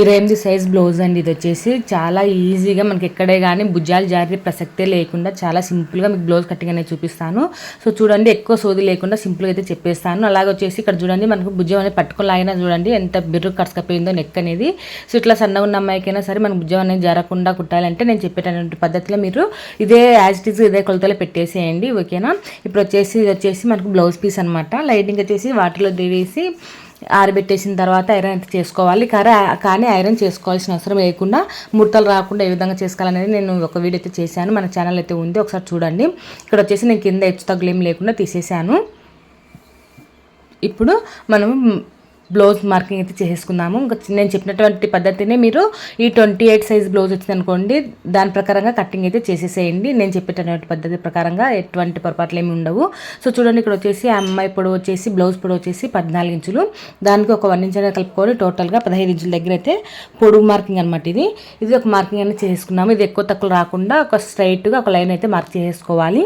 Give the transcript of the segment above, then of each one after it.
ఇరవై ఎనిమిది size blouse అండి ఇది వచ్చేసి. చాలా ఈజీగా మనకి ఎక్కడే కానీ భుజాలు జారి ప్రసక్తే లేకుండా చాలా సింపుల్గా మీకు బ్లౌజ్ కట్టింగ్ అనేది చూపిస్తాను. సో చూడండి ఎక్కువ సోది లేకుండా సింపుల్గా అయితే చెప్పేస్తాను. అలాగే వచ్చేసి ఇక్కడ చూడండి మనకు భుజం అనేది పట్టుకుని లాగినా చూడండి ఎంత బిర్రు కరచకపోయిందో నెక్ అనేది. సో ఇట్లా సన్నగా ఉన్న అమ్మాయికైనా సరే మనకు భుజం అనేది జరగకుండా కుట్టాలంటే నేను చెప్పేటటువంటి పద్ధతిలో మీరు ఇదే యాజ్ ఇట్ ఈజ్ ఇదే కొలతలో పెట్టేసేయండి ఓకేనా? ఇప్పుడు వచ్చేసి ఇది వచ్చేసి మనకు బ్లౌజ్ పీస్ అనమాట లైటింగ్ వచ్చేసి వాటర్లో దివేసి ఆరబెట్టేసిన తర్వాత ఐరన్ అయితే చేసుకోవాలి. కర కానీ ఐరన్ చేసుకోవాల్సిన అవసరం లేకుండా ముడతలు రాకుండా ఏ విధంగా చేసుకోవాలనేది నేను ఒక వీడియో అయితే చేశాను. మన ఛానల్ అయితే ఉంది. ఒకసారి చూడండి. ఇక్కడ వచ్చేసి నేను కింద హెచ్చు తగ్గులు ఏం లేకుండా తీసేసాను ఇప్పుడు మనం బ్లౌజ్ మార్కింగ్ అయితే చేసేసుకుందాము ఇంకా నేను చెప్పినటువంటి పద్ధతినే మీరు ఈ ట్వంటీ ఎయిట్ సైజ్ బ్లౌజ్ వచ్చింది అనుకోండి దాని ప్రకారంగా కటింగ్ అయితే చేసేసేయండి. నేను చెప్పేటటువంటి పద్ధతి ప్రకారంగా ఎటువంటి పొరపాట్లు ఏమి ఉండవు. సో చూడండి ఇక్కడ వచ్చేసి ఆ అమ్మాయి పొడవు వచ్చేసి బ్లౌజ్ పొడవు వచ్చేసి పద్నాలుగు ఇంచులు. దానికి ఒక వన్ ఇంచ్ కలుపుకొని టోటల్గా పదహైదు ఇంచుల దగ్గర అయితే పొడుగు మార్కింగ్ అనమాట ఇది. ఇది ఒక మార్కింగ్ అనేది చేసుకున్నాము ఇది ఎక్కువ తక్కువ రాకుండా ఒక స్ట్రైట్గా ఒక లైన్ అయితే మార్క్ చేసుకోవాలి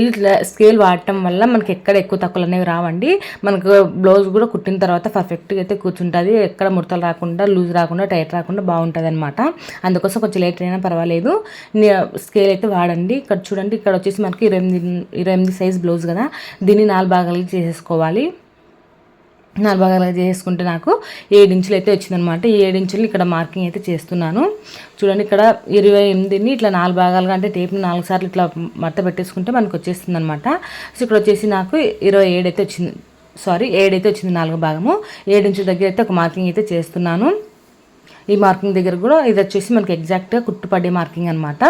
ఇట్లా స్కేల్ వాడటం వల్ల మనకి ఎక్కడ ఎక్కువ తక్కువలు అనేవి రావండి. మనకు బ్లౌజ్ కూడా కుట్టిన తర్వాత పర్ఫెక్ట్గా అయితే కూర్చుంటుంది. ఎక్కడ ముడతలు రాకుండా లూజ్ రాకుండా టైట్ రాకుండా బాగుంటుంది అనమాట అందుకోసం కొంచెం లేట్ అయినా పర్వాలేదు. స్కేల్ అయితే వాడండి. ఇక్కడ చూడండి ఇక్కడ వచ్చేసి మనకి ఇరవై ఎనిమిది ఇరవై ఎనిమిది సైజ్ బ్లౌజ్ కదా. దీన్ని నాలుగు భాగాలు చేసేసుకోవాలి. నాలుగు భాగాలుగా చేసుకుంటే నాకు ఏడించులు అయితే వచ్చిందనమాట ఈ ఏడు ఇక్కడ మార్కింగ్ అయితే చేస్తున్నాను. చూడండి ఇక్కడ ఇరవై ఎనిమిదిని ఇట్లా నాలుగు భాగాలుగా అంటే టేప్ని నాలుగు సార్లు ఇట్లా మడత పెట్టేసుకుంటే మనకు వచ్చేస్తుంది అనమాట సో ఇక్కడ వచ్చేసి నాకు ఇరవై ఏడు అయితే వచ్చింది. సారీ ఏడైతే వచ్చింది నాలుగు భాగము. ఏడు ఇంచుల దగ్గర అయితే ఒక మార్కింగ్ అయితే చేస్తున్నాను. ఈ మార్కింగ్ దగ్గర కూడా ఇది వచ్చేసి మనకి ఎగ్జాక్ట్గా కుట్టుపడే మార్కింగ్ అనమాట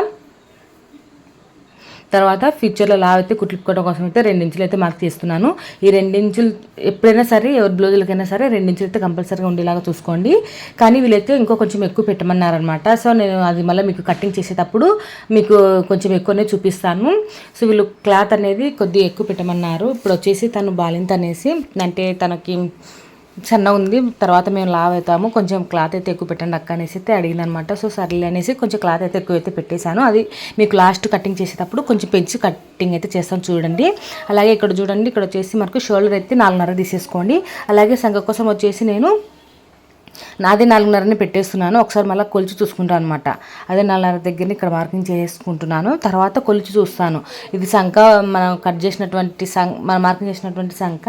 తర్వాత ఫ్యూచర్లో లావ్ అయితే కుట్లుకోవడం కోసం అయితే రెండించులు అయితే మార్క్ చేస్తున్నాను ఈ రెండించులు ఎప్పుడైనా సరే ఎవరి బ్లౌజులకైనా సరే రెండించులు అయితే కంపల్సరీగా ఉండేలాగా చూసుకోండి. కానీ వీళ్ళైతే ఇంకో కొంచెం ఎక్కువ పెట్టమన్నారనమాట సో నేను అది మళ్ళీ మీకు కటింగ్ చేసేటప్పుడు మీకు కొంచెం ఎక్కువనే చూపిస్తాను. సో వీళ్ళు క్లాత్ అనేది కొద్దిగా ఎక్కువ పెట్టమన్నారు. ఇప్పుడు వచ్చేసి తను బాలింత అనేసి అంటే తనకి సన్న ఉంది తర్వాత మేము లావ్ అవుతాము. కొంచెం క్లాత్ అయితే ఎక్కువ పెట్టండి అక్క అనేసి అయితే అడిగింది అనమాట సో సర్లే అనేసి కొంచెం క్లాత్ అయితే ఎక్కువ అయితే పెట్టేశాను. అది మీకు లాస్ట్ కటింగ్ చేసేటప్పుడు కొంచెం పెంచి కటింగ్ అయితే చేస్తాను చూడండి. అలాగే ఇక్కడ చూడండి ఇక్కడ వచ్చేసి మనకు షోల్డర్ అయితే నాలుగున్నర తీసేసుకోండి. అలాగే సంఘ కోసం వచ్చేసి నేను నాది నాలుగున్నరని పెట్టేస్తున్నాను. ఒకసారి మళ్ళీ కొలిచి చూసుకుంటాను అనమాట అదే నాలుగున్నర దగ్గరని ఇక్కడ మార్కింగ్ చేసుకుంటున్నాను. తర్వాత కొలిచి చూస్తాను. ఇది సంఖ మనం కట్ చేసినటువంటి సం మనం మార్కింగ్ చేసినటువంటి సంఖ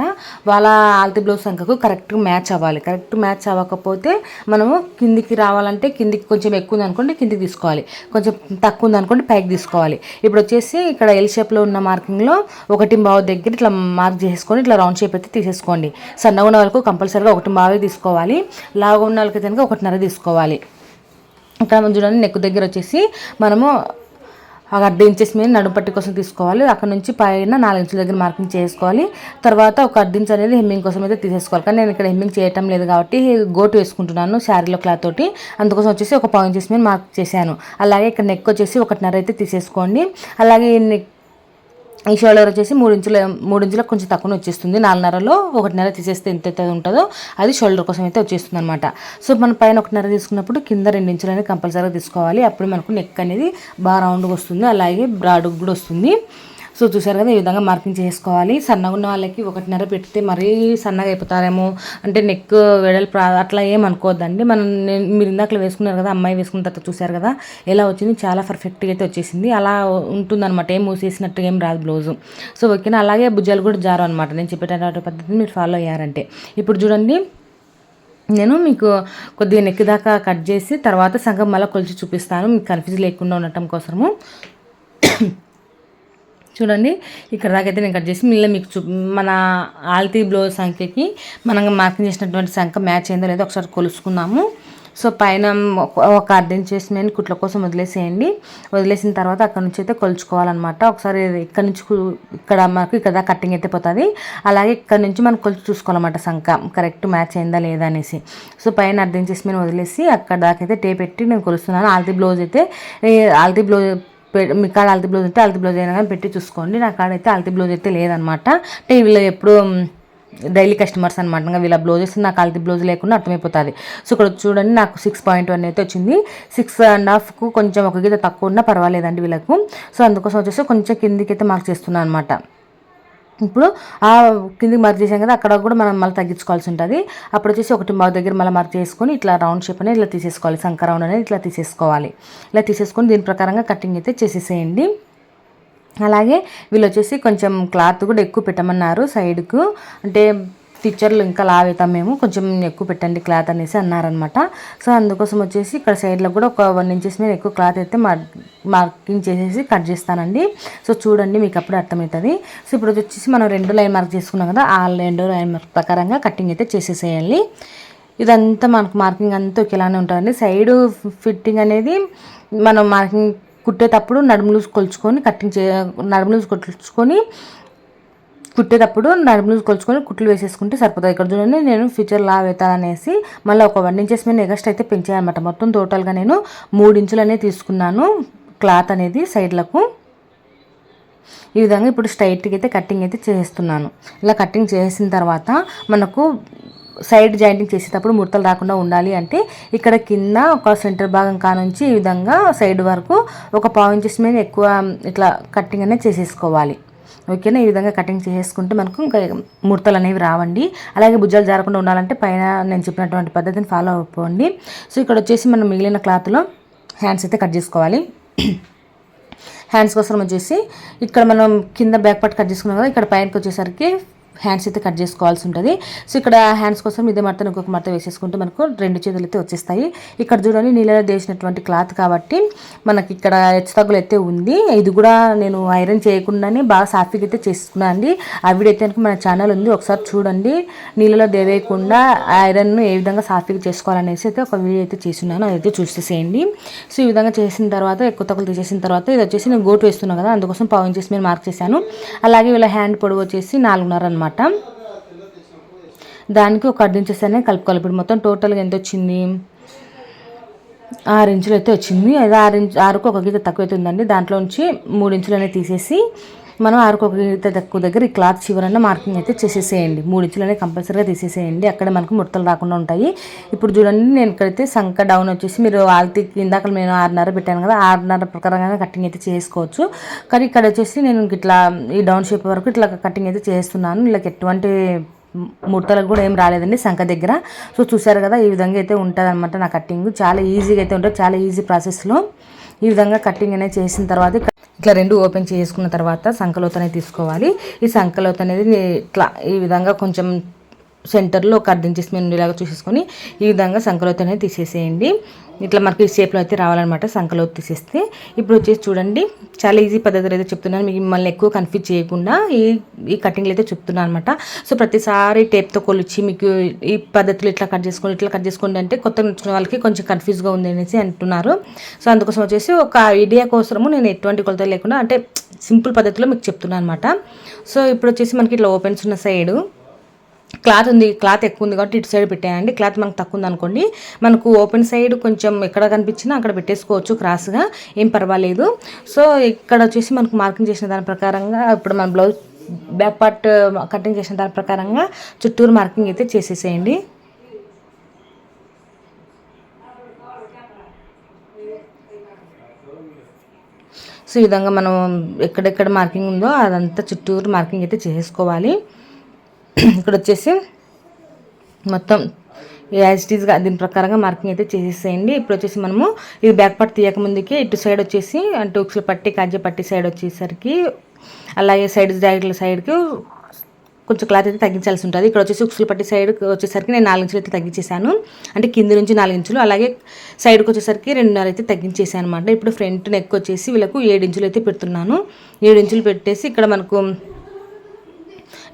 వాళ్ళ ఆల్తి బ్లౌజ్ సంఖకు కరెక్ట్గా మ్యాచ్ అవ్వాలి. కరెక్ట్ మ్యాచ్ అవ్వకపోతే మనము కిందికి రావాలంటే కిందికి కొంచెం ఎక్కువ ఉంది అనుకోండి కిందికి తీసుకోవాలి. కొంచెం తక్కువ ఉంది అనుకోండి పైకి తీసుకోవాలి. ఇప్పుడు వచ్చేసి ఇక్కడ ఎల్ షేప్లో ఉన్న మార్కింగ్లో ఒకటి బావు దగ్గర ఇట్లా మార్క్ చేసుకొని ఇట్లా రౌండ్ షేప్ అయితే తీసేసుకోండి. సన్నగా ఉన్న వరకు కంపల్సరీగా ఒకటి బావే తీసుకోవాలి. లావుగా ఉన్న వాళ్ళకి కనుక ఒకటిన్నర తీసుకోవాలి. ఇక్కడ మనం చూడండి నెక్ దగ్గర వచ్చేసి మనము ఒక అర్ధ ఇంచెస్ మీద నడుము పట్టి కోసం తీసుకోవాలి. అక్కడ నుంచి పైన నాలుగు ఇంచుల దగ్గర మార్కింగ్ చేసుకోవాలి. తర్వాత ఒక అర్ధ ఇంచ్ అనేది హెమ్మింగ్ కోసం అయితే తీసేసుకోవాలి. కానీ నేను ఇక్కడ హెమ్మింగ్ చేయటం లేదు కాబట్టి గోటు వేసుకుంటున్నాను శారీలో క్లాత్ తోటి. అందుకోసం వచ్చేసి ఒక పావు ఇంచెస్ మీద మార్క్ చేశాను. అలాగే ఇక్కడ నెక్ వచ్చేసి ఒకటిన్నర అయితే తీసేసుకోండి. అలాగే నెక్ ఈ షోల్డర్ వచ్చేసి మూడు ఇంచుల మూడు కొంచెం తక్కువ వచ్చేస్తుంది. నాలుగున్నరలో ఒకటిన్నర తీసేస్తే ఎంత అయితే ఉంటుందో అది షోల్డర్ కోసం అయితే వచ్చేస్తుంది అనమాట సో మన పైన ఒకటిన్నర తీసుకున్నప్పుడు కింద రెండించులు అనేది కంపల్సరీగా తీసుకోవాలి. అప్పుడు మనకు నెక్ అనేది బాగా రౌండ్గా వస్తుంది. అలాగే బ్రాడ్ కూడా వస్తుంది. సో చూసారు కదా ఈ విధంగా మార్కింగ్ చేసుకోవాలి. సన్నగా ఉన్న వాళ్ళకి ఒకటిన్నర పెడితే మరీ సన్నగా అయిపోతారేమో. అంటే నెక్ వెడల్పు అట్లా ఏం అనుకోవద్దండి మనం మీరు ఇందాక వేసుకున్నారు కదా అమ్మాయి వేసుకున్న తర్వాత చూసారు కదా ఎలా వచ్చింది? చాలా పర్ఫెక్ట్గా అయితే వచ్చేసింది. అలా ఉంటుందన్నమాట. ఏం మూసేసినట్టుగా ఏం రాదు బ్లౌజు. సో ఓకేనా? అలాగే భుజాలు కూడా జారు అనమాట నేను చెప్పేటటువంటి పద్ధతిని మీరు ఫాలో అయ్యారంటే. ఇప్పుడు చూడండి నేను మీకు కొద్దిగా నెక్ దాకా కట్ చేసి తర్వాత సంగం మళ్ళీ కొలిచి చూపిస్తాను. మీకు కన్ఫ్యూజ్ లేకుండా ఉండటం కోసము. చూడండి. ఇక్కడ దాకైతే నేను కట్ చేసి మళ్ళీ మీకు చూ మన ఆల్తీ బ్లౌజ్ సంఖ్యకి మనం మార్కింగ్ చేసినటువంటి సంఖ్య మ్యాచ్ అయిందో లేదో ఒకసారి కొలుసుకుందాము. సో పైన ఒక అర్థం చేసి మేము కుట్ల కోసం వదిలేసేయండి. వదిలేసిన తర్వాత అక్కడ నుంచి అయితే కొలుచుకోవాలన్నమాట. ఒకసారి ఇక్కడ నుంచి ఇక్కడ మనకు ఇక్కడ కట్టింగ్ అయితే పోతుంది. అలాగే ఇక్కడ నుంచి మనం కొలుచు చూసుకోవాలన్నమాట సంఖ కరెక్ట్ మ్యాచ్ అయిందా లేదా అనేసి. సో పైన అర్థం చేసి మేము వదిలేసి అక్కడ దాకైతే టే పెట్టి నేను కొలుస్తున్నాను. ఆల్తీ బ్లౌజ్ అయితే ఆల్తీ బ్లౌజ్ మీ కాడ అల్తి బ్లౌజ్ అయితే అల్తి బ్లౌజ్ అయినా కానీ పెట్టి చూసుకోండి. నా కాడ అయితే అల్తి బ్లౌజ్ అయితే లేదనమాట. అంటే వీళ్ళు ఎప్పుడు డైలీ కస్టమర్స్ అనమాట ఇంకా వీళ్ళ బ్లౌజెస్ నాకు అల్తి బ్లౌజ్ లేకుండా అర్థమైపోతుంది. సో ఇక్కడ చూడండి నాకు సిక్స్ పాయింట్ వన్ అయితే వచ్చింది. సిక్స్ అండ్ హాఫ్కు కొంచెం ఒక గీత తక్కువ ఉన్నా పర్వాలేదండి వీళ్ళకు. సో అందుకోసం వచ్చేసి కొంచెం కిందికి అయితే మార్క్ చేస్తున్నాను అనమాట ఇప్పుడు ఆ కిందికి మార్క్ చేసాం కదా అక్కడ కూడా మనం మళ్ళీ తగ్గించుకోవాల్సి ఉంటుంది. అప్పుడు వచ్చేసి ఒకటి మా దగ్గర మళ్ళీ మార్క్ చేసుకొని ఇట్లా రౌండ్ షేప్ అనేది ఇట్లా తీసేసుకోవాలి. సంక రౌండ్ అనేది ఇట్లా తీసేసుకోవాలి. ఇలా తీసేసుకొని దీని ప్రకారంగా కటింగ్ అయితే చేసేసేయండి. అలాగే వీళ్ళు వచ్చేసి కొంచెం క్లాత్ కూడా ఎక్కువ పెట్టమన్నారు సైడ్కు అంటే స్టిచ్చర్లు ఇంకా లావుతాం మేము. కొంచెం ఎక్కువ పెట్టండి క్లాత్ అనేసి అన్నారనమాట సో అందుకోసం వచ్చేసి ఇక్కడ సైడ్లో కూడా ఒక వన్ ఇంచెస్ మీద ఎక్కువ క్లాత్ అయితే మార్కింగ్ చేసేసి కట్ చేస్తానండి. సో చూడండి మీకు అప్పుడు అర్థమవుతుంది. సో ఇప్పుడు వచ్చేసి మనం రెండు లైన్ మార్క్ చేసుకున్నాం కదా ఆ రెండు లైన్ మార్క్ ప్రకారంగా కటింగ్ అయితే చేసేసేయాలి ఇదంతా మనకు మార్కింగ్ అంతా ఒకేలానే ఉంటుందండి. సైడ్ ఫిట్టింగ్ అనేది మనం మార్కింగ్ కుట్టేటప్పుడు నడుములు కొలుచుకొని కట్టింగ్ చే నడుములు కొలుచుకొని కుట్టేటప్పుడు నడుములు కొలుచుకొని కుట్లు వేసేసుకుంటే సరిపోతుంది. ఇక్కడ చూడండి నేను ఫ్యూచర్ లా అవుతాననేసి మళ్ళీ ఒక వన్ ఇంచెస్ మీద నెగస్ట్ అయితే పెంచాయనమాట. మొత్తం టోటల్గా నేను మూడు ఇంచులు అనేది తీసుకున్నాను క్లాత్ అనేది సైడ్లకు ఈ విధంగా ఇప్పుడు స్ట్రైట్గా అయితే కటింగ్ అయితే చేస్తున్నాను. ఇలా కటింగ్ చేసిన తర్వాత మనకు సైడ్ జాయింటింగ్ చేసేటప్పుడు ముడతలు రాకుండా ఉండాలి అంటే ఇక్కడ కింద ఒక సెంటర్ భాగం కానుంచి ఈ విధంగా సైడ్ వరకు ఒక పావు ఇంచెస్ మీద ఎక్కువ ఇట్లా కటింగ్ అనేది చేసేసుకోవాలి. ఓకేనా? ఈ విధంగా కటింగ్ చేసుకుంటే మనకు ఇంకా ముడతలు అనేవి రావండి. అలాగే భుజాలు జారకుండా ఉండాలంటే పైన నేను చెప్పినటువంటి పద్ధతిని ఫాలో అయిపోండి సో ఇక్కడ వచ్చేసి మనం మిగిలిన క్లాత్లో హ్యాండ్స్ అయితే కట్ చేసుకోవాలి. హ్యాండ్స్ కోసం వచ్చేసి ఇక్కడ మనం కింద బ్యాక్ పార్ట్ కట్ చేసుకున్నాం కదా ఇక్కడ పైనకి వచ్చేసరికి హ్యాండ్స్ అయితే కట్ చేసుకోవాల్సి ఉంటుంది. సో ఇక్కడ హ్యాండ్స్ కోసం ఇదే మడతను ఇంకొక మడత వేసేసుకుంటే మనకు రెండు చేతులు అయితే వచ్చేస్తాయి. ఇక్కడ చూడండి నీళ్ళలో వేసినటువంటి క్లాత్ కాబట్టి మనకి ఇక్కడ హెచ్చు అయితే ఉంది. ఇది కూడా నేను ఐరన్ చేయకుండానే బాగా సాఫీగా అయితే చేసుకున్నాను అండి. ఆ వీడియో అయితే మన ఛానల్ ఉంది ఒకసారి చూడండి. నీళ్ళలో దేవేయకుండా ఐరన్ను ఏ విధంగా సాఫీగా చేసుకోవాలనేసి అయితే ఒక వీడియో అయితే చేస్తున్నాను. అదైతే చూసేసేయండి. సో ఈ విధంగా చేసిన తర్వాత ఎక్కువ తక్కువ తీసేసిన తర్వాత ఇది వచ్చేసి నేను గోటు వేస్తున్నాను కదా అందుకోసం పావు ఇంచెస్ మీరు మార్క్ చేశాను. అలాగే వీళ్ళ హ్యాండ్ పొడవు వచ్చేసి నాలుగున్నర అనమాట అనమాట దానికి ఒక అర్ధ ఇంచెస్ అనేది కలుపుకోవాలి. ఇప్పుడు మొత్తం టోటల్గా ఎంత వచ్చింది? ఆరు ఇంచులు అయితే వచ్చింది. అది ఆరు ఇంచు ఆరుకు ఒక గీత తక్కువ అవుతుందండి దాంట్లో నుంచి మూడు ఇంచులు అనేది తీసేసి మనం ఆరుకొక గీత తక్కువ దగ్గర ఈ క్లాత్ చివరన్న మార్కింగ్ అయితే చేసేసేయండి. మూడు కంపల్సరీగా తీసేసేయండి. అక్కడ మనకు ముడతలు రాకుండా ఉంటాయి. ఇప్పుడు చూడండి నేను ఇక్కడైతే సంక డౌన్ వచ్చేసి మీరు ఆల్తీ ఇందాక నేను ఆరున్నర పెట్టాను కదా ఆరున్నర ప్రకారంగా కటింగ్ అయితే చేసుకోవచ్చు. కానీ ఇక్కడ వచ్చేసి నేను ఇట్లా ఈ డౌన్ షేప్ వరకు ఇట్లా కటింగ్ అయితే చేస్తున్నాను. ఇలా ఎటువంటి ముడతలకు కూడా ఏం రాలేదండి సంఖ దగ్గర. సో చూసారు కదా ఈ విధంగా అయితే ఉంటుంది అనమాట నా కటింగ్ చాలా ఈజీగా అయితే ఉంటుంది. చాలా ఈజీ ప్రాసెస్లో ఈ విధంగా కటింగ్ అనేది చేసిన తర్వాత ఇట్లా రెండు ఓపెన్ చేసుకున్న తర్వాత సంకలోత అనేది తీసుకోవాలి. ఈ సంకలోత అనేది ఇట్లా ఈ విధంగా కొంచెం సెంటర్లో ఒక అర్ధ ఇంచెస్ మీద ఉండేలాగా చూసేసుకొని ఈ విధంగా సంకలోత్ అనేది తీసేసేయండి. ఇట్లా మనకి ఈ షేప్లో అయితే రావాలన్నమాట సంకలోత్ తీసేస్తే. ఇప్పుడు వచ్చేసి చూడండి చాలా ఈజీ పద్ధతులు అయితే చెప్తున్నాను. మీకు మిమ్మల్ని ఎక్కువ కన్ఫ్యూజ్ చేయకుండా ఈ ఈ కటింగ్లు అయితే చెప్తున్నాను అనమాట సో ప్రతిసారి టేప్తో కొలిచి మీకు ఈ పద్ధతులు ఇట్లా కట్ చేసుకోండి ఇట్లా కట్ చేసుకోండి అంటే కొత్త నచ్చిన వాళ్ళకి కొంచెం కన్ఫ్యూజ్గా ఉంది అనేసి అంటున్నారు. సో అందుకోసం వచ్చేసి ఒక ఐడియా కోసము నేను ఎటువంటి కొలత లేకుండా అంటే సింపుల్ పద్ధతిలో మీకు చెప్తున్నాను అనమాట సో ఇప్పుడు వచ్చేసి మనకి ఇట్లా ఓపెన్స్ ఉన్న సైడు క్లాత్ ఉంది క్లాత్ ఎక్కువ ఉంది కాబట్టి ఇటు సైడ్ పెట్టానండి క్లాత్ మనకు తక్కువ ఉంది అనుకోండి మనకు ఓపెన్ సైడ్ కొంచెం ఎక్కడ కనిపించినా అక్కడ పెట్టేసుకోవచ్చు క్రాస్గా ఏం పర్వాలేదు. సో ఇక్కడ వచ్చేసి మనకు మార్కింగ్ చేసిన దాని ప్రకారంగా ఇప్పుడు మన బ్లౌజ్ బ్యాక్ పార్ట్ కటింగ్ చేసిన దాని ప్రకారంగా చుట్టూరు మార్కింగ్ అయితే చేసేసేయండి. సో ఈ విధంగా మనం ఎక్కడెక్కడ మార్కింగ్ ఉందో అదంతా చుట్టూరు మార్కింగ్ అయితే చేసుకోవాలి. ఇక్కడ వచ్చేసి మొత్తం యాజ్ ఇట్ ఈస్గా దీని ప్రకారంగా మార్కింగ్ అయితే చేసేసేయండి. ఇప్పుడు వచ్చేసి మనము ఇది బ్యాక్ పార్ట్ తీయక ముందుకి ఇటు సైడ్ వచ్చేసి అంటే ఉక్సులు పట్టి కాజీ పట్టి సైడ్ వచ్చేసరికి అలాగే సైడ్ జాకెట్ల సైడ్కి కొంచెం క్లాత్ అయితే తగ్గించాల్సి ఉంటుంది. ఇక్కడ వచ్చేసి ఉక్సులు పట్టి సైడ్ వచ్చేసరికి నేను నాలుగు ఇంచులు అయితే తగ్గించేసాను అంటే కింద నుంచి నాలుగు ఇంచులు అలాగే సైడ్కి వచ్చేసరికి రెండున్నర అయితే తగ్గించేసాను అనమాట ఇప్పుడు ఫ్రంట్ నెక్ వచ్చేసి వీళ్ళకు ఏడు ఇంచులు అయితే పెడుతున్నాను. ఏడు ఇంచులు పెట్టేసి ఇక్కడ మనకు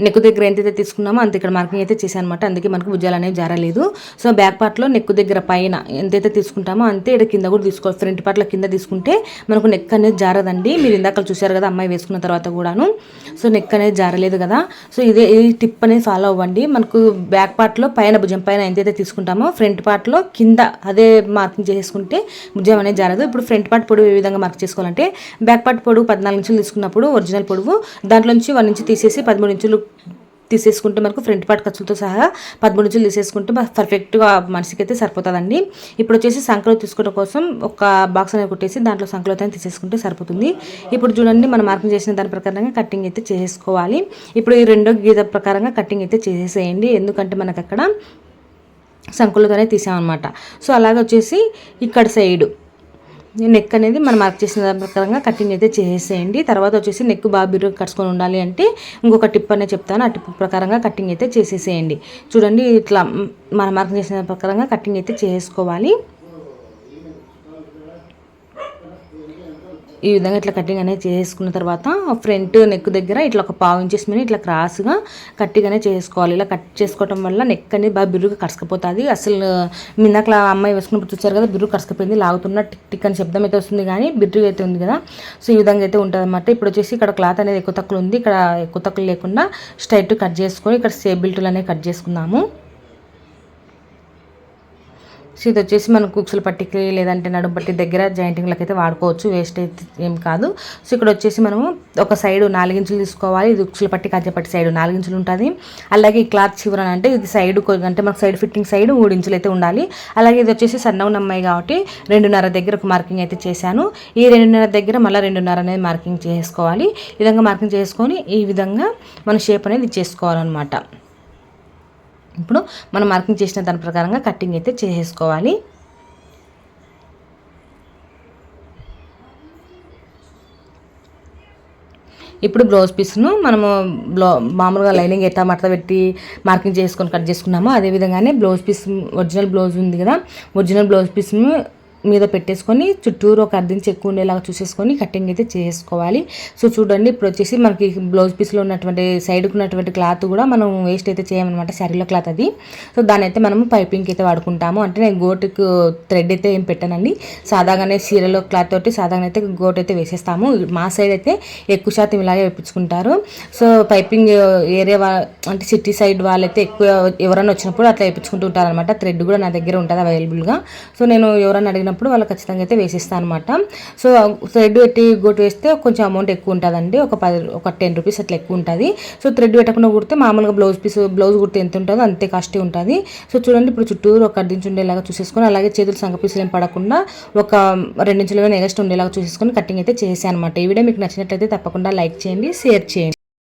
నెక్ దగ్గర ఎంతైతే తీసుకున్నామో అంత ఇక్కడ మార్కింగ్ అయితే చేశాను అనమాట అందుకే మనకు భుజాలు అనేవి జారలేదు. సో బ్యాక్ పార్ట్లో నెక్ దగ్గర పైన ఎంతైతే తీసుకుంటామో అంతే ఇక్కడ కింద కూడా తీసుకోవాలి ఫ్రంట్ పార్ట్లో కింద తీసుకుంటే మనకు నెక్ అనేది జారదండి. మీరు ఇందాక చూశారు కదా అమ్మాయి వేసుకున్న తర్వాత కూడాను. సో నెక్ అనేది జారలేదు కదా. సో ఇదే ఈ టిప్ అనేది ఫాలో అవ్వండి. మనకు బ్యాక్ పార్ట్లో పైన భుజం పైన ఎంతైతే తీసుకుంటామో ఫ్రంట్ పార్ట్లో కింద అదే మార్కింగ్ చేసుకుంటే భుజం అనేది జారదు. ఇప్పుడు ఫ్రంట్ పార్ట్ పొడవు ఏ విధంగా మార్క్ చేసుకోవాలంటే బ్యాక్ పార్ట్ పొడవు పద్నాలుగు ఇంచులు తీసుకున్నప్పుడు ఒరిజినల్ పొడవు దాంట్లోంచి వన్ ఇంచు తీసేసి పదమూడు ఇంచులు తీసేసుకుంటే మనకు ఫ్రంట్ పార్ట్ ఖర్చులతో సహా పదమూడు ఇంచులు తీసేసుకుంటే పర్ఫెక్ట్గా మనిషికి అయితే సరిపోతుందండి. ఇప్పుడు వచ్చేసి సంకలో తీసుకోవడం కోసం ఒక బాక్స్ అనేది కొట్టేసి దాంట్లో సంకలో తీసేసుకుంటే సరిపోతుంది. ఇప్పుడు చూడండి మనం మార్కింగ్ చేసిన దాని ప్రకారంగా కటింగ్ అయితే చేసుకోవాలి. ఇప్పుడు ఈ రెండో గీత ప్రకారంగా కటింగ్ అయితే చేసేసేయండి. ఎందుకంటే మనకు అక్కడ సంకులతోనే తీసామన్నమాట. సో అలాగొచ్చేసి ఇక్కడ సైడు నెక్ అనేది మనం మార్క్ చేసిన ప్రకారంగా కటింగ్ అయితే చేసేయండి. తర్వాత వచ్చేసి నెక్ బాగా బిరుగు కట్టుకొని ఉండాలి అంటే ఇంకొక టిప్ అనేది చెప్తాను. ఆ టిప్ ప్రకారంగా కటింగ్ అయితే చేసేసేయండి. చూడండి ఇట్లా మనం మార్క్ చేసిన ప్రకారంగా కటింగ్ అయితే చేసుకోవాలి. ఈ విధంగా ఇట్లా కటింగ్ అనేది చేసుకున్న తర్వాత ఫ్రంట్ నెక్ దగ్గర ఇట్లా ఒక పావు ఇంచెస్ మీద ఇట్లా క్రాస్గా కట్టింగ్ అనేది చేసుకోవాలి. ఇలా కట్ చేసుకోవడం వల్ల నెక్ అనేది బాగా బిరుగా కరసకపోతుంది అసలు మిందాకలా అమ్మాయి వేసుకున్నప్పుడు చూసారు కదా బిరుగు కరసకపోయింది లాగుతున్న టిక్ టిక్ అని శబ్దం అయితే వస్తుంది కానీ బిరుగు అయితే ఉంది కదా. సో ఈ విధంగా అయితే ఉంటుంది అనమాట ఇప్పుడు వచ్చేసి ఇక్కడ క్లాత్ అనేది ఎక్కువ తక్కువ ఉంది. ఇక్కడ ఎక్కువ తక్కువ లేకుండా స్ట్రైట్ కట్ చేసుకొని ఇక్కడ సేబిల్ టూల్ అనేవి కట్ చేసుకుందాము. సో ఇది వచ్చేసి మనం కుక్సుల పట్టికి లేదంటే నడుము పట్టి దగ్గర జాయింటింగ్లకి అయితే వాడుకోవచ్చు. వేస్ట్ అయితే ఏం కాదు. సో ఇక్కడ వచ్చేసి మనము ఒక సైడ్ నాలుగించులు తీసుకోవాలి. ఇది కుక్సుల పట్టి పట్టి సైడ్ నాలుగించులు ఉంటుంది. అలాగే ఈ క్లాత్ చివరన అంటే ఇది సైడ్ అంటే మనకు సైడ్ ఫిట్టింగ్ సైడ్ మూడు ఇంచులు అయితే ఉండాలి. అలాగే ఇది వచ్చేసి సన్న అమ్మాయి కాబట్టి రెండున్నర దగ్గర ఒక మార్కింగ్ అయితే చేశాను. ఈ రెండున్నర దగ్గర మళ్ళీ రెండున్నర అనేది మార్కింగ్ చేసుకోవాలి. ఈ విధంగా మార్కింగ్ చేసుకొని ఈ విధంగా మన షేప్ అనేది చేసుకోవాలన్నమాట. ఇప్పుడు మనం మార్కింగ్ చేసిన దాని ప్రకారంగా కటింగ్ అయితే చేసేసుకోవాలి. ఇప్పుడు బ్లౌజ్ పీస్ను మనము బ్లౌ మామూలుగా లైనింగ్ ఎట్లా మడత పెట్టి మార్కింగ్ చేసుకొని కట్ చేసుకున్నామో అదేవిధంగానే బ్లౌజ్ పీస్ ఒరిజినల్ బ్లౌజ్ ఉంది కదా ఒరిజినల్ బ్లౌజ్ పీస్ను మీద పెట్టేసుకొని చుట్టూరు ఒక అర్ధించి ఎక్కువ ఉండేలాగా చూసేసుకొని కటింగ్ అయితే చేసుకోవాలి. సో చూడండి ఇప్పుడు వచ్చేసి మనకి బ్లౌజ్ పీస్లో ఉన్నటువంటి సైడ్కి ఉన్నటువంటి క్లాత్ కూడా మనం వేస్ట్ అయితే చేయమన్నమాట శారీలో క్లాత్ అది. సో దాని అయితే మనము పైపింగ్కి అయితే వాడుకుంటాము. అంటే నేను గోటుకు థ్రెడ్ అయితే ఏం పెట్టానండి. సాదాగానే సీరలో క్లాత్ తోటి సాదాగా అయితే గోట్ అయితే వేసేస్తాము. మా సైడ్ అయితే ఎక్కువ శాతం ఇలాగే వేపించుకుంటారు. సో పైపింగ్ ఏరియా అంటే సిటీ సైడ్ వాళ్ళైతే ఎక్కువ ఎవరైనా వచ్చినప్పుడు అట్లా వేయించుకుంటూ ఉంటారనమాట థ్రెడ్ కూడా నా దగ్గర ఉంటుంది అవైలబుల్గా సో నేను ఎవరైనా అడిగిన వచ్చినప్పుడు వాళ్ళు ఖచ్చితంగా అయితే వేసిస్తాను అనమాట సో థ్రెడ్ పెట్టి గోటు వేస్తే కొంచెం అమౌంట్ ఎక్కువ ఉంటుందండి. ఒక పది ఒక టెన్ రూపీస్ అట్లా ఎక్కువ ఉంటుంది. సో థ్రెడ్ పెట్టకుండా కుడితే మామూలుగా బ్లౌజ్ పీస్ బ్లౌజ్ కుడితే ఎంత ఉంటుందో అంతే కాస్టే ఉంటుంది. సో చూడండి ఇప్పుడు చుట్టూరు ఒక అర్ధించి ఉండేలాగా చూసేసుకొని అలాగే చేతులు సంగ పీసులు ఏం పడకుండా ఒక రెండించులు నెగస్ట్ ఉండేలాగా చూసేసుకొని కటింగ్ అయితే చేసాను అనమాట ఈ వీడియో మీకు నచ్చినట్లయితే తప్పకుండా లైక్ చేయండి షేర్ చేయండి.